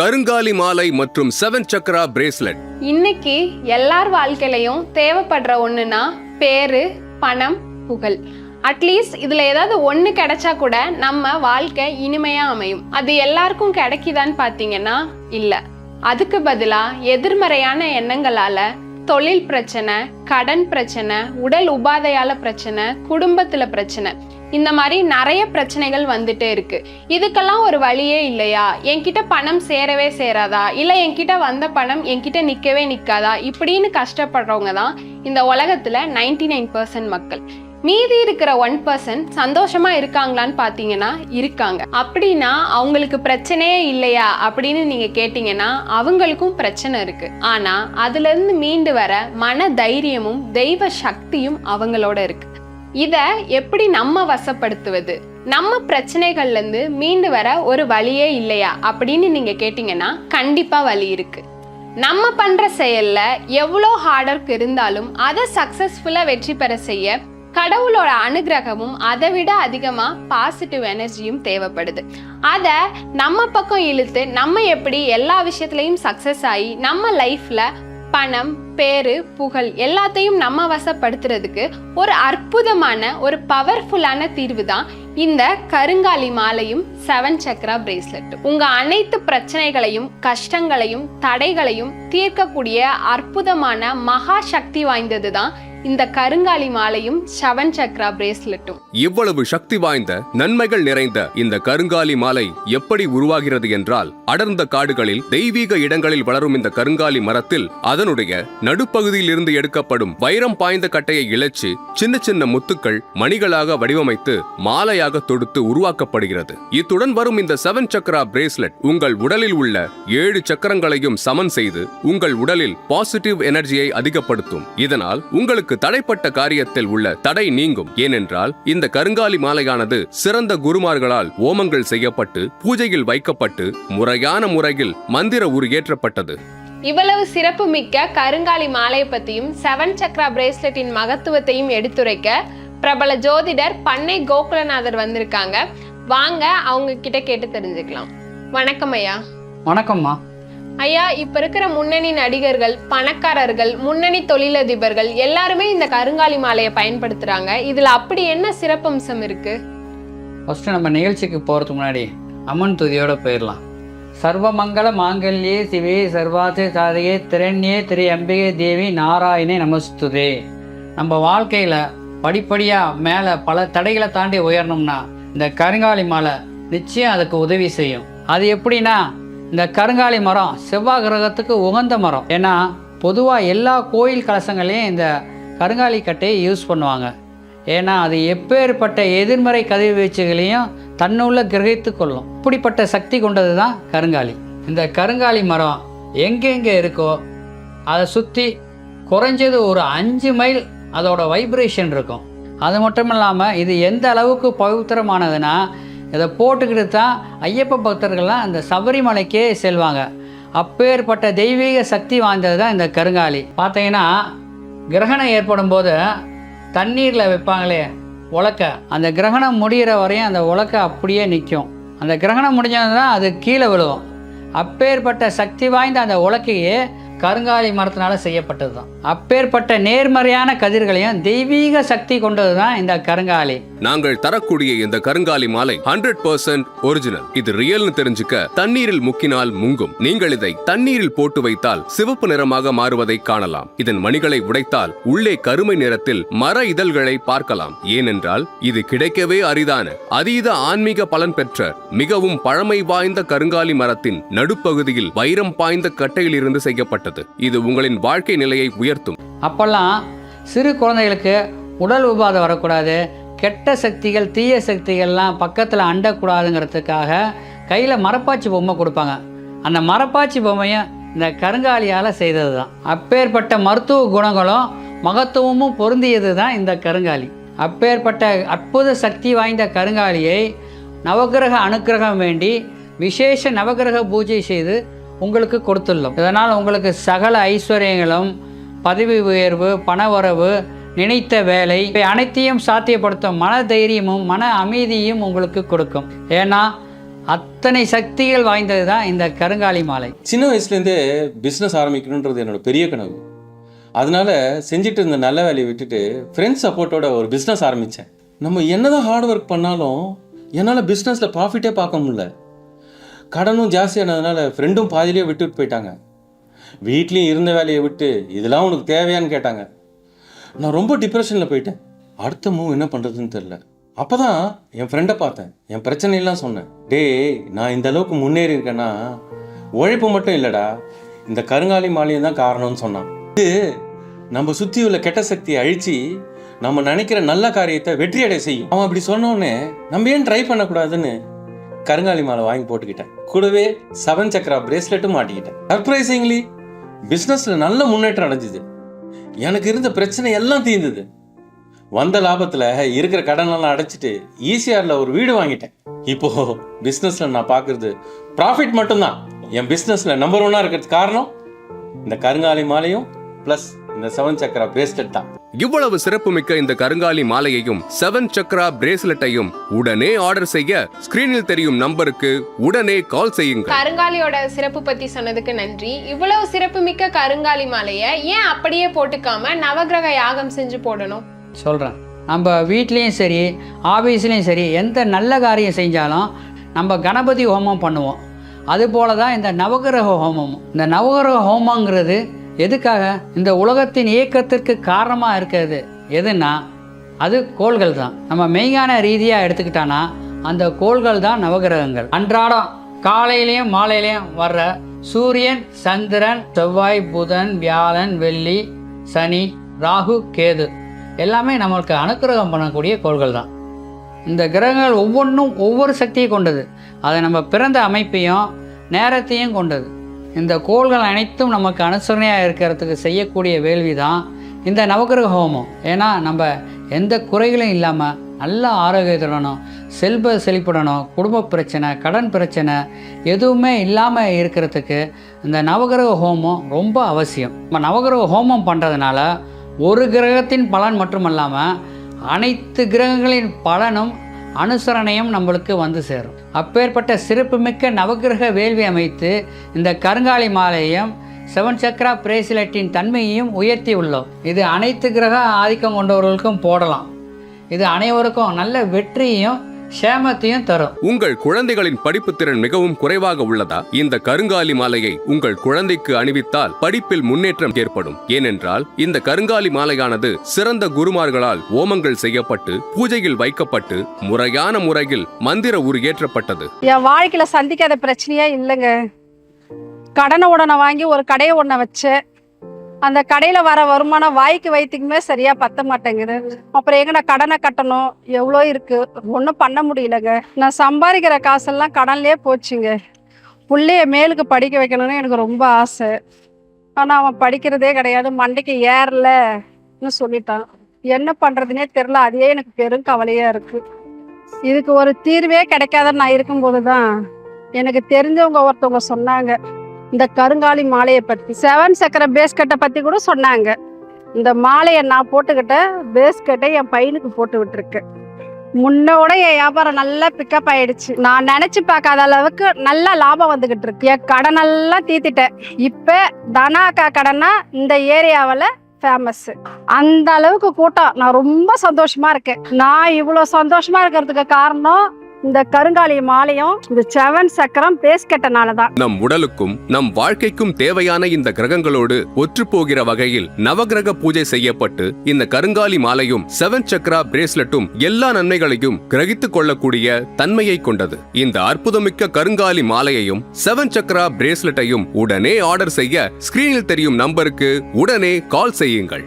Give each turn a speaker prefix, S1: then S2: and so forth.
S1: கருங்காலி மாலை மற்றும் செவன் சக்ரா பிரேஸ்லெட்.
S2: இன்னைக்கு எல்லார் வாழ்க்கையிலையும் தேவைப்படுற ஒண்ணுனா பேரு பணம் புகழ். அட்லீஸ்ட் இதுல ஏதாவது ஒண்ணு கிடைச்சா கூட நம்ம வாழ்க்கை இனிமையா அமையும். அது எல்லாருக்கும் கிடைக்குதான்னு பாத்தீங்கன்னா இல்ல. அதுக்கு பதிலா எதிர்மறையான எண்ணங்களால தொழில் பிரச்சனை கடன் பிரச்சனை உடல் உபாதையால பிரச்சனை குடும்பத்துல பிரச்சனை இந்த மாதிரி நிறைய பிரச்சனைகள் வந்துட்டே இருக்கு. இதுக்கெல்லாம் ஒரு வழியே இல்லையா? என்கிட்ட பணம் சேரவே சேராதா? இல்லை என்கிட்ட வந்த பணம் என்கிட்ட நிற்கவே நிற்காதா இப்படின்னு கஷ்டப்படுறவங்க தான் இந்த உலகத்தில் நைன்டி நைன் பர்சன்ட் மக்கள். மீதி இருக்கிற ஒன் பர்சன்ட் சந்தோஷமா இருக்காங்களான்னு பார்த்தீங்கன்னா இருக்காங்க. அப்படின்னா அவங்களுக்கு பிரச்சனையே இல்லையா? அப்படின்னு நீங்க கேட்டீங்கன்னா அவங்களுக்கும் பிரச்சனை இருக்கு. ஆனா அதுல இருந்து மீண்டு வர மன தைரியமும் தெய்வ சக்தியும் அவங்களோட இருக்கு. இதை எப்படி நம்ம வசப்படுத்துவது? நம்ம பிரச்சனைகள்லேருந்து மீண்டு வர ஒரு வழியே இல்லையா? அப்படின்னு நீங்கள் கேட்டிங்கன்னா கண்டிப்பாக வழி இருக்குது நம்ம பண்ணுற செயல்ல எவ்வளோ ஹார்ட் ஒர்க் இருந்தாலும் அதை சக்ஸஸ்ஃபுல்லாக வெற்றி பெற செய்ய கடவுளோட அனுகிரகமும் அதை விட அதிகமாக பாசிட்டிவ் எனர்ஜியும் தேவைப்படுது. அதை நம்ம பக்கம் இழுத்து நம்ம எப்படி எல்லா விஷயத்துலையும் சக்ஸஸ் ஆகி நம்ம லைஃப்பில் பணம் பேரு புகழ் எல்லாத்தையும் நம்ம வசப்படுத்துறதுக்கு ஒரு அற்புதமான ஒரு பவர்ஃபுல்லான தீர்வு தான் இந்த கருங்காலி மாலையும் செவன் சக்ரா பிரேஸ்லெட் உங்க அனைத்து பிரச்சனைகளையும் கஷ்டங்களையும் தடைகளையும் தீர்க்கக்கூடிய அற்புதமான மகா சக்தி வாய்ந்தது தான் இந்த கருங்காலி மாலையும் செவன் சக்ரா பிரேஸ்லெட்டும்.
S1: இவ்வளவு சக்தி வாய்ந்த நன்மைகள் நிறைந்த இந்த கருங்காலி மாலை எப்படி உருவாகிறது என்றால் அடர்ந்த காடுகளில் தெய்வீக இடங்களில் வளரும் இந்த கருங்காலி மரத்தில் அதனுடைய நடுப்பகுதியில் இருந்து எடுக்கப்படும் வைரம் பாய்ந்த கட்டையை இழைச்சு சின்ன சின்ன முத்துக்கள் மணிகளாக வடிவமைத்து மாலையாக தொடுத்து உருவாக்கப்படுகிறது. இத்துடன் வரும் இந்த செவன் சக்ரா பிரேஸ்லெட் உங்கள் உடலில் உள்ள ஏழு சக்கரங்களையும் சமன் செய்து உங்கள் உடலில் பாசிட்டிவ் எனர்ஜியை அதிகப்படுத்தும். இதனால் உங்களுக்கு தடைப்பட்ட காரியத்தில் உள்ள தடை நீங்கும். ஏனென்றால் இந்த கருங்காலி மாலையானது சிறந்த குருமார்களால் ஓமங்கள் செய்யப்பட்டு பூஜையில் வைக்கப்பட்டு முறையான முறையில் மந்திர உரு ஏற்றப்பட்டது.
S2: இவ்வளவு சிறப்பு மிக்க கருங்காலி மாலையை பத்தியும் செவன் சக்ரா பிரேஸ்லெட்டின் மகத்துவத்தையும் எடுத்துரைக்க பிரபல ஜோதிடர் பண்ணை கோகுலநாதர் வந்திருக்காங்க. வாங்க அவங்க கிட்ட கேட்டு தெரிஞ்சுக்கலாம். வணக்கம் ஐயா.
S3: வணக்கம்மா.
S2: ஐயா இப்ப இருக்கிற முன்னணி நடிகர்கள் பணக்காரர்கள் முன்னணி தொழிலதிபர்கள் எல்லாருமே இந்த கருங்காலி மாலையை பயன்படுத்துறாங்க. இதுல அப்படி என்ன சிறப்பம்சம் இருக்கு?
S3: ஃபர்ஸ்ட் நம்ம நிகழ்ச்சிக்கு போகிறதுக்கு முன்னாடி அம்மன் துதியோட போயிடலாம். சர்வமங்கல மாங்கல்யே சிவே சர்வாசே சாதகே திரண்யே திரு அம்பிகை தேவி நாராயணே நமஸ்துதே. நம்ம வாழ்க்கையில் படிப்படியாக மேலே பல தடைகளை தாண்டி உயரணும்னா இந்த கருங்காலி மாலை நிச்சயம் அதுக்கு உதவி செய்யும். அது எப்படின்னா இந்த கருங்காலி மரம் செவ்வாய் கிரகத்துக்கு உகந்த மரம். ஏன்னா பொதுவாக எல்லா கோயில் கலசங்களையும் இந்த கருங்காலி கட்டையை யூஸ் பண்ணுவாங்க. ஏன்னா அது எப்பேற்பட்ட எதிர்மறை கதிர்வீச்சுகளையும் தன்னுள்ள கிரகித்து கொள்ளும். இப்படிப்பட்ட சக்தி கொண்டது தான் கருங்காலி. இந்த கருங்காலி மரம் எங்கெங்கே இருக்கோ அதை சுற்றி குறைஞ்சது ஒரு அஞ்சு மைல் அதோட வைப்ரேஷன் இருக்கும். அது மட்டும் இல்லாமல் இது எந்த அளவுக்கு பவித்திரமானதுன்னா இதை போட்டுக்கிட்டு தான் ஐயப்ப பக்தர்கள்லாம் அந்த சபரிமலைக்கே செல்வாங்க. அப்பேற்பட்ட தெய்வீக சக்தி வாய்ந்தது தான் இந்த கருங்காலி. பார்த்தீங்கன்னா கிரகணம் ஏற்படும் போது தண்ணீரில் வைப்பாங்களே உலக்க. அந்த கிரகணம் முடிகிற வரையும் அந்த உலக்க அப்படியே நிற்கும். அந்த கிரகணம் முடிஞ்சது தான் அது கீழே விழுவும். அப்பேற்பட்ட சக்தி வாய்ந்த அந்த உலக்கையே கருங்காலி மரத்தினால செய்யப்பட்டது தான் அப்பேற்பட்ட நேர்மறையான கதிர்களையும் தெய்வீக சக்தி கொண்டது தான் இந்த கருங்காலி.
S1: நாங்கள் தரக்கூடிய இந்த கருங்காலி மாலை ஹண்ட்ரட் பர்சன்ட் ஒரிஜினல் இது ரியல்னு தெரிஞ்சுக்க தண்ணீரில் முக்கினால் முங்கும். நீங்கள் இதை தண்ணீரில் போட்டு வைத்தால் சிவப்பு நிறமாக மாறுவதை காணலாம். இதன் மணிகளை உடைத்தால் உள்ளே கருமை நிறத்தில் மர இதழ்களை பார்க்கலாம். ஏனென்றால் இது கிடைக்கவே அரிதான அதீத ஆன்மீக பலன் பெற்ற மிகவும் பழமை வாய்ந்த கருங்காலி மரத்தின் நடுப்பகுதியில் வைரம் பாய்ந்த கட்டையில் இருந்து செய்யப்பட்டது இது உங்களின் வாழ்க்கை நிலையை உயர்த்தும்.
S3: அப்போல்லாம் சிறு குழந்தைகளுக்கு உடல் உபாதை வரக்கூடாது. கெட்ட சக்திகள் தீய சக்திகள்லாம் பக்கத்தில் அண்டக்கூடாதுங்கிறதுக்காக கையில் மரப்பாச்சி பொம்மை கொடுப்பாங்க. அந்த மரப்பாச்சி பொம்மையும் இந்த கருங்காலியால் செய்தது தான் அப்பேற்பட்ட மருத்துவ குணங்களும் மகத்துவமும் பொருந்தியது தான் இந்த கருங்காலி. அப்பேற்பட்ட அற்புத சக்தி வாய்ந்த கருங்காலியை நவக்கிரக அனுக்கிரகம் வேண்டி விசேஷ நவக்கிரக பூஜை செய்து உங்களுக்கு கொடுத்துள்ளோம். இதனால் உங்களுக்கு சகல ஐஸ்வர்யங்களும் பதவி உயர்வு பணவரவு நினைத்த வேலை இவை அனைத்தையும் சாத்தியப்படுத்தும் மன தைரியமும் மன அமைதியும் உங்களுக்கு கொடுக்கும். ஏன்னா அத்தனை சக்திகள் வாய்ந்தது தான் இந்த கருங்காலி மாலை.
S4: சின்ன வயசுலேருந்தே பிஸ்னஸ் ஆரம்பிக்கணுன்றது என்னோட பெரிய கனவு. அதனால செஞ்சுட்டு இருந்த நல்ல வேலையை விட்டுட்டு ஃப்ரெண்ட்ஸ் சப்போர்ட்டோட ஒரு பிஸ்னஸ் ஆரம்பித்தேன். நம்ம என்னதான் ஹார்ட் ஒர்க் பண்ணாலும் என்னால் பிஸ்னஸில் ப்ராஃபிட்டே பார்க்க முடியல. கடனும் ஜாஸ்தியானதுனால ஃப்ரெண்டும் பாதிலேயே விட்டுட்டு போயிட்டாங்க. வீட்லேயும் இருந்த வேலையை விட்டு இதெல்லாம் உனக்கு தேவையான்னு கேட்டாங்க. நான் ரொம்ப டிப்ரெஷனில் போயிட்டேன். அடுத்த மூவ் என்ன பண்ணுறதுன்னு தெரில அப்போ தான் என் ஃப்ரெண்டை பார்த்தேன். என் பிரச்சனையெல்லாம் சொன்னேன். டேய் நான் இந்த அளவுக்கு முன்னேறி இருக்கேன்னா உழைப்பு மட்டும் இல்லைடா. இந்த கருங்காலி மாலையும் தான் காரணம்னு சொன்னான். இது நம்ம சுற்றி உள்ள கெட்ட சக்தியை அழித்து நம்ம நினைக்கிற நல்ல காரியத்தை வெற்றி அடைய செய்யும். அவன் அப்படி சொன்னோடனே நம்ம ஏன் ட்ரை பண்ணக்கூடாதுன்னு கருங்காலி மாலை வாங்கி போட்டுக்கிட்டேன். கூடவே செவன் சக்கரா பிரேஸ்லெட்டும் மாட்டிக்கிட்டேன். சர்ப்ரைசிங்லி பிஸ்னஸில் நல்ல முன்னேற்றம் அடைஞ்சிது. எனக்கு இருந்த பிரச்சனை எல்லாம் தீர்ந்தது. வந்த லாபத்தில் இருக்கிற கடனெல்லாம் அடைச்சிட்டு ஈசிஆரில் ஒரு வீடு வாங்கிட்டேன். இப்போ பிஸ்னஸில் நான் பார்க்குறது ப்ராஃபிட் மட்டும்தான். என் பிஸ்னஸில் நம்பர் ஒன்னாக இருக்கிறதுக்கு காரணம் இந்த கருங்காலி மாலையும் ப்ளஸ் இந்த செவன் சக்கரா பிரேஸ்லெட் தான்.
S1: இவ்வளவு சிறப்புமிக்க இந்த கருங்காலி மாலையையும் செவன் சக்ரா பிரேஸ்லெட்டையும் உடனே ஆர்டர் செய்ய ஸ்கிரீனில் தெரியும் நம்பருக்கு உடனே கால் செய்யுங்கள்.
S2: கருங்காலியோட சிறப்பு பத்தி சொன்னதுக்கு நன்றி. இவ்வளவு சிறப்புமிக்க கருங்காலி மாலையை ஏன் அப்படியே போட்டுக்காம நவக்கிரக யாகம் செஞ்சு போடணும்?
S3: சொல்கிறேன் நம்ம வீட்லேயும் சரி ஆஃபீஸ்லேயும் சரி எந்த நல்ல காரியம் செஞ்சாலும் நம்ம கணபதி ஹோமம் பண்ணுவோம். அதுபோல தான் இந்த நவகிரக ஹோமமும். இந்த நவகிரக ஹோமங்கிறது எதுக்காக? இந்த உலகத்தின் இயக்கத்திற்கு காரணமாக இருக்கிறது. எதுனா அது கோள்கள் தான். நம்ம மெய்ஞான ரீதியாக எடுத்துக்கிட்டோன்னா அந்த கோள்கள் தான் நவகிரகங்கள். அன்றாடம் காலையிலையும் மாலையிலையும் வர்ற சூரியன் சந்திரன் செவ்வாய் புதன் வியாழன் வெள்ளி சனி ராகு கேது எல்லாமே நம்மளுக்கு அனுக்கிரகம் பண்ணக்கூடிய கோள்கள் தான். இந்த கிரகங்கள் ஒவ்வொன்றும் ஒவ்வொரு சக்தியை கொண்டது. அதை நம்ம பிறந்த அமைப்பையும் நேரத்தையும் கொண்டது. இந்த கோள்கள் அனைத்தும் நமக்கு அனுசரணையாக இருக்கிறதுக்கு செய்யக்கூடிய வேள்வி தான் இந்த நவகிரக ஹோமம். ஏன்னா நம்ம எந்த குறைகளும் இல்லாமல் நல்ல ஆரோக்கியத்துடனும் செல்வ செழிப்புடனும் குடும்ப பிரச்சனை கடன் பிரச்சனை எதுவுமே இல்லாமல் இருக்கிறதுக்கு இந்த நவகிரக ஹோமம் ரொம்ப அவசியம். நம்ம நவகிரக ஹோமம் பண்ணுறதுனால ஒரு கிரகத்தின் பலன் மட்டும் அல்லாமல் அனைத்து கிரகங்களின் பலனும் அனுசரணையும் நம்மளுக்கு வந்து சேரும். அப்பேற்பட்ட சிறப்புமிக்க நவக்கிரக வேள்வி அமைத்து இந்த கருங்காலி மாலையும் செவன் சக்ரா பிரேசிலெட்டின் தன்மையையும் உயர்த்தி உள்ளோம். இது அனைத்து கிரக ஆதிக்கம் கொண்டவர்களுக்கும் போடலாம். இது அனைவருக்கும் நல்ல வெற்றியையும் சேமத்தையும் தரும்.
S1: உங்கள் குழந்தைகளின் படிப்பு திறன் மிகவும் குறைவாக உள்ளதா? இந்த கருங்காலி மாலையை உங்கள் குழந்தைக்கு அணிவித்தால் படிப்பில் முன்னேற்றம் ஏற்படும். ஏனென்றால் இந்த கருங்காலி மாலையானது சிறந்த குருமார்களால் ஓமங்கள் செய்யப்பட்டு பூஜையில் வைக்கப்பட்டு முறையான முறையில் மந்திர உரு ஏற்றப்பட்டது.
S5: என் வாழ்க்கையில சந்திக்காத பிரச்சனையே இல்லைங்க. கடனை உடனே வாங்கி ஒரு கடையை ஒன்றை வச்சேன். அந்த கடையில வர வருமானம் வாய்க்கு வயிற்றுக்குமே சரியா பத்த மாட்டேங்குது. அப்புறம் எங்க நான் கடனை கட்டணும்? எவ்வளோ இருக்கு? ஒன்றும் பண்ண முடியலங்க. நான் சம்பாதிக்கிற காசெல்லாம் கடன்லயே போச்சுங்க. பிள்ளைய மேலுக்கு படிக்க வைக்கணும்னு எனக்கு ரொம்ப ஆசை. ஆனால் அவன் படிக்கிறதே கிடையாது. மண்டைக்கு ஏறலன்னு சொல்லிட்டான். என்ன பண்றதுனே தெரில அதே எனக்கு பெரும் கவலையா இருக்கு. இதுக்கு ஒரு தீர்வே கிடைக்காத நான் இருக்கும்போது தான் எனக்கு தெரிஞ்சவங்க ஒருத்தவங்க சொன்னாங்க. இந்த கருங்காலி மாலையை பற்றி செவன் சக்கர பேஸ்கட்டை பற்றி கூட சொன்னாங்க. இந்த மாலையை நான் போட்டுக்கிட்ட பேஸ்கட்டை என் பையனுக்கு போட்டு விட்டுருக்கேன் முன்னோட என் வியாபாரம் நல்லா பிக்கப் ஆயிடுச்சு. நான் நினைச்சு பார்க்காத அளவுக்கு நல்ல லாபம் வந்துகிட்டு இருக்கு. என் கடனெல்லாம் தீத்திட்டேன் இப்ப தனாக்கா கடனா இந்த ஏரியாவில் ஃபேமஸ் அந்த அளவுக்கு கூட்டம். நான் ரொம்ப சந்தோஷமா இருக்கேன். நான் இவ்வளோ சந்தோஷமா இருக்கிறதுக்கு காரணம் இந்த கருங்காலி மாலையும் இந்த செவன் சக்கரம் பேஸ்கெட்டனால தான்.
S1: நம் உடலுக்கும் நம் வாழ்க்கைக்கும் தேவையான இந்த கிரகங்களோடு ஒற்றுப்போகிற வகையில் நவகிரக பூஜை செய்யப்பட்டு இந்த கருங்காலி மாலையும் செவன் சக்ரா பிரேஸ்லெட்டும் எல்லா நன்மைகளையும் கிரகித்துக் கொள்ளக்கூடிய தன்மையை கொண்டது. இந்த அற்புதமிக்க கருங்காலி மாலையையும் செவன் சக்ரா பிரேஸ்லெட்டையும் உடனே ஆர்டர் செய்ய ஸ்கிரீனில் தெரியும் நம்பருக்கு உடனே கால் செய்யுங்கள்.